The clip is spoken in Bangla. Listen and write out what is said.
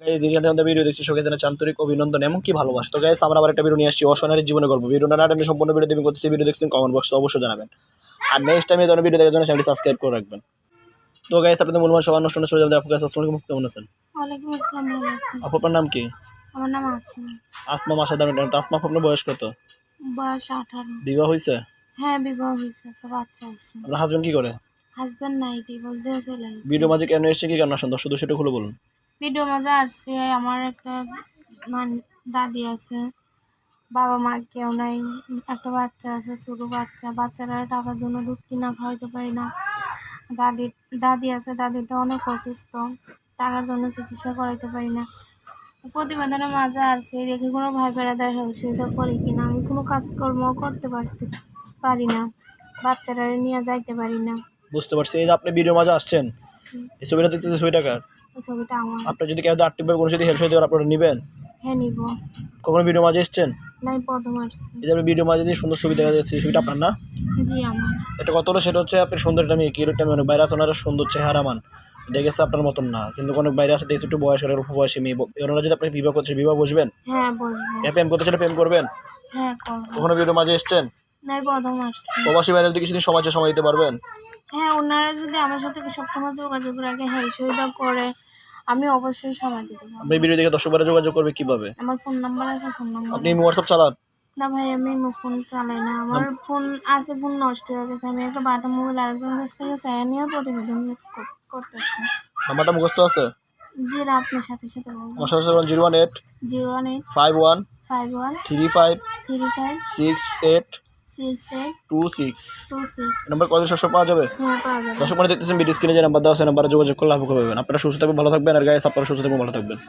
গাইজ যেখানে আমাদের ভিডিও দেখছি সবাইকে জানাচ্ছি আন্তরিক অভিনন্দন এমনকি ভালোবাসা। তো গাইজ আমরা আবার একটা ভিডিও নিয়ে আসছি অসনারীর জীবনে গল্প। ভিডিওটা না টাইমে সম্পূর্ণ ভিডিও দেবেন করতেছি ভিডিও দেখছেন কমেন্ট বক্সে অবশ্যই জানাবেন। আর নেক্সট টাইম ধরনের ভিডিও দেখার জন্য চ্যানেলটি সাবস্ক্রাইব করে রাখবেন। তো গাইজ আপনাদের মূল্যবান সবার অনুষ্ঠানে শুরু যাবে আপু আসসালামু আলাইকুম কেমন আছেন? ওয়ালাইকুম আসসালাম ভালো আছি। আপনার নাম কি? আমার নাম আসমা। আসমা মাসা দাম তো আসমা আপনার বয়স কত? বয়স বিবাহ হয়েছে? হ্যাঁ বিবাহ হয়েছে একটা বাচ্চা আছে। আপনার হাজবেন্ড কি করে? হাজব্যান্ড নাই ডিভোর্স দিয়ে চলে গেছে। ভিডিও মাঝে কেন এসেছে কি কারণ আসেন? দর্শক সেটা খুলে বলুন। ভিডিও মাঝে আসছে, আমার একটা দাদি আছে, বাবা মা কেউ নাই, একটা বাচ্চা আছে, ছোট বাচ্চা, বাচ্চারা টাকার জন্য দুধ কিনা খাওয়াইতে পারি না। দাদি দাদি আছে, দাদিটা অনেক অসুস্থ, টাকার জন্য চিকিৎসা করাইতে পারি না। প্রতিবেদনের মাঝে আসছে, দেখি কোনো ভাই বেড়া বেড়াদার সহযোগিতা করি কিনা, আমি কোনো কাজকর্ম করতে পারতে পারি না, বাচ্চারা নিয়ে যাইতে পারি না। বুঝতে পারছি, এই যে আপনি ভিডিও মাঝে আসছেন, এই ছবিটা দেখছেন ছবি টাকার ছবিটা আমার। আপনি যদি কেউ আর্থিকভাবে কোনো যদি হেল্প সহযোগিতা আপনারা নেবেন? হ্যাঁ নিব। কখনো ভিডিও মাঝে এসছেন? নাই প্রথম আসছে। এই যে ভিডিও মাঝে যে সুন্দর ছবি দেখা যাচ্ছে ছবিটা আপনার না? জি আমার। এটা কত হলো? সেটা হচ্ছে আপনি সুন্দর একটা মেয়ে কিরোটা মেয়ে আছে ওনারা সুন্দর চেহারা মান। দেখেছে আপনার মতন না। কিন্তু অনেক বাইরে আছে দেখছে একটু বয়স অল্প বয়সী মেয়ে। ওনারা যদি আপনি বিবাহ করছে বিবাহ বসবেন? হ্যাঁ বসবো। এ প্রেম করতে চাইলে প্রেম করবেন? হ্যাঁ করব। কখনো ভিডিও মাঝে এসছেন? নাই প্রথম আসছে। প্রবাসী বাইরে যদি কিছুদিন সমাজে সময় দিতে পারবেন? হ্যাঁ ওনারা যদি আমার সাথে সবসময় যোগাযোগ রাখে হেল্প সুবিধা করে আমি অবশ্যই সময় দিতে পারব। আপনি ভিডিও দেখে দর্শক বাইরে যোগাযোগ করবে কীভাবে? আমার ফোন নাম্বার আছে ফোন নাম্বার আপনি হোয়াটসঅ্যাপ চালান? না ভাই আমি ফোন চালাই না। আমার ফোন আছে ফোন নষ্ট হয়ে গেছে। আমি একটা বাটা মোবাইল আরেকজন কাছ থেকে চাই নিয়ে প্রতিবেদন করতেছি। নাম্বারটা মুখস্থ আছে? জি না আপনার সাথে সাথে বলব। আমার সাথে zero one eight zero one eight five one five one three five three five six eight two six number কত পাওয়া যাবে? হ্যাঁ পাওয়া যাবে। দর্শক মানে দেখতেছেন ভিডিও স্ক্রিনে যে নাম্বার দেওয়া আছে নাম্বারে যোগাযোগ করলে লাভ করবেন আপনারা সুস্থ থাকবেন ভালো থাকবেন আর গায়ে আপনারা সুস্থ থাকবেন ভালো থাকবেন।